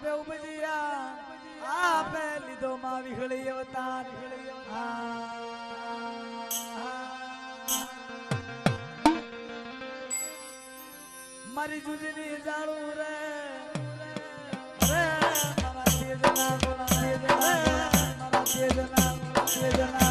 આપે ઉપજિયા આપે લીધો માં વિહળી અવતાર. મારી જુજની જાળું રે. મારા તેજના મારા તેજના તેજના.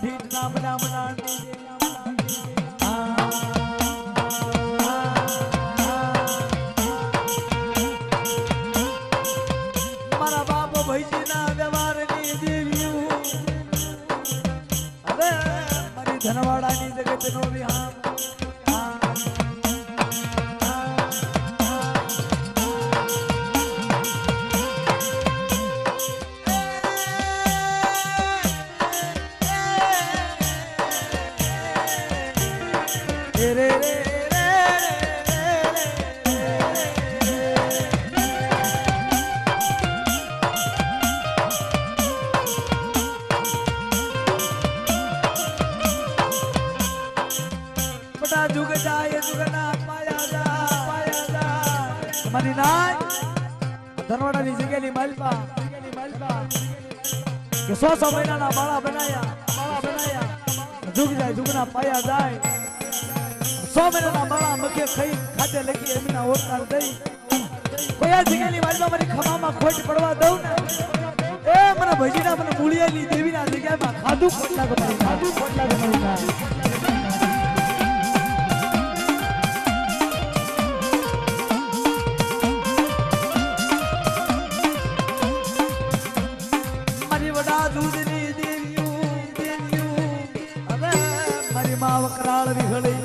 ઢીઠ નામ નામ નાની ધનવાડાની જગતનો વિહાર. ધનવાડાની જગ્યાની માલપા કે સો સો મહિનાના બાળા બનાયા. બાળા બનાયા. જુગ જાય. જુગના પાયા જાય. સો મહિનાના માળા મખે ખાઈ ખાતે લખી એમના ઓરકાર દઈ કયા જગ્યાની વાતમાં મારી ખમામાં ખોટ પડવા દઉં ને એ મને ભજીના મને મૂળિયાની દેવીના જગ્યામાં ખાધું ખોટ લાગે મારી ખાધું ખોટ દૂધની દેવીઓ હવે મારી માં વકરાળ વિહળી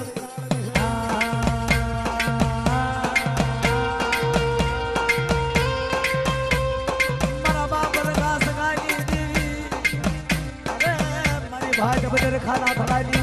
ભાગ બદર ખાના ભરાની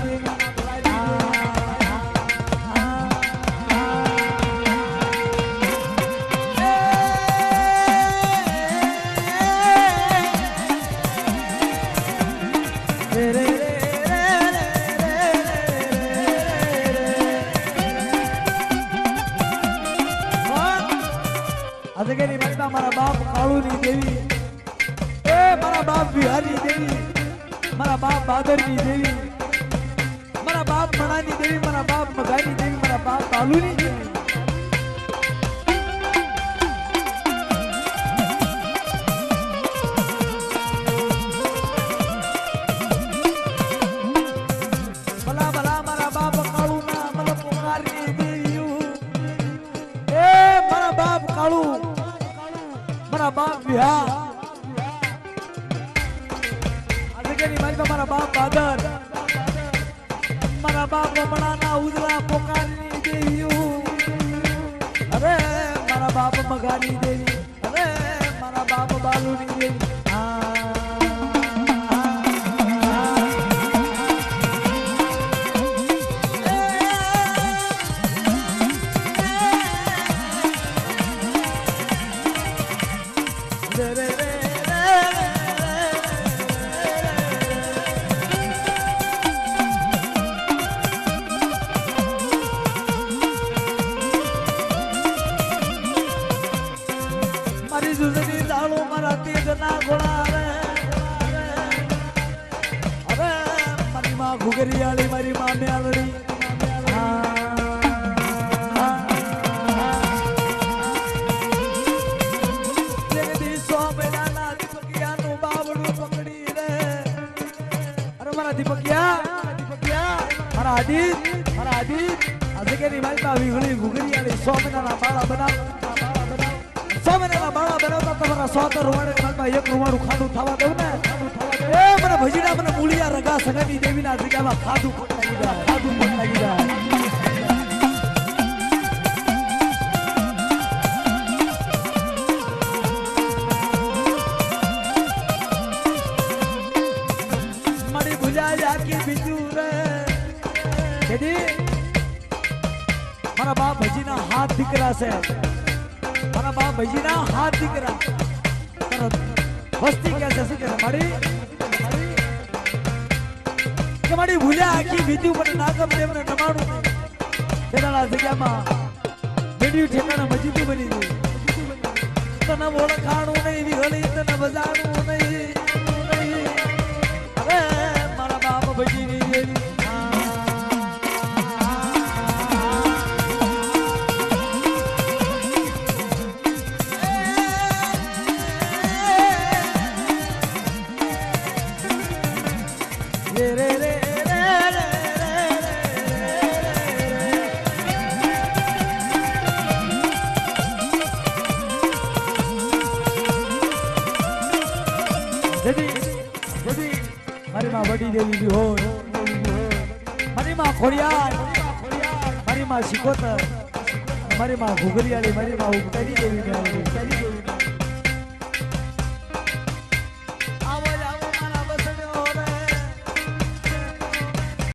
અજગરી મતમાં મારા બાપ કાળુની દેવી. એ મારા બાપ બિહારી દેવી. મારા બાપ બાદરની દેવી. મારા બાપ મણાની દેવી, મારા બાપ મગાની દેવી, મારા બાપ કાળુની દેવી. મારા બાપ બાદર મારા બાપ રમણાના ઉજળા પોકારની અરે મારા બાપ મગાની દેવી. અરે મારા બાપ બાલુની દેવી. આ, મારા દીપકિયા દીપકિયા, મારા આદિત મારા આદિત. આજે કે ની મારી વિહળી ઘુગરિયાળી સો મહિનાના બાળા બનાવ. સો મહિનાના બાળા બનાવતા તમારા સોતર રૂવાડે કાલમાં એક રૂવાડું ખાધું થવા દઉં ને એ મને ભજીડા, મને મૂળિયા, રગા સગાની દેવીના જગ્યામાં ખાધું લાગી જાય ખાધું લાગી જાય મારી બાપ ભજીના હાથ દીકરા છે. મારા બા ભાઈજી ના હાથ દીકરા. વસ્તી કે છે, શું કે મારી? મારી ભૂલ્યા આખી બીજું પણ નાગમ દેવને નમાણું તેના જગ્યામાં મેળ્યું ઠેકાણા મજીદું બની ગયું તને ઓળખાણું નહીં, વિહળી તને બજાણું નહીં. વડી દેવી હોય મારી માં ખોડિયાર મારી માં શિકોતર મારી માં ઘુઘરિયાળી મારી માં ઉગતારી દેવી મેળવી.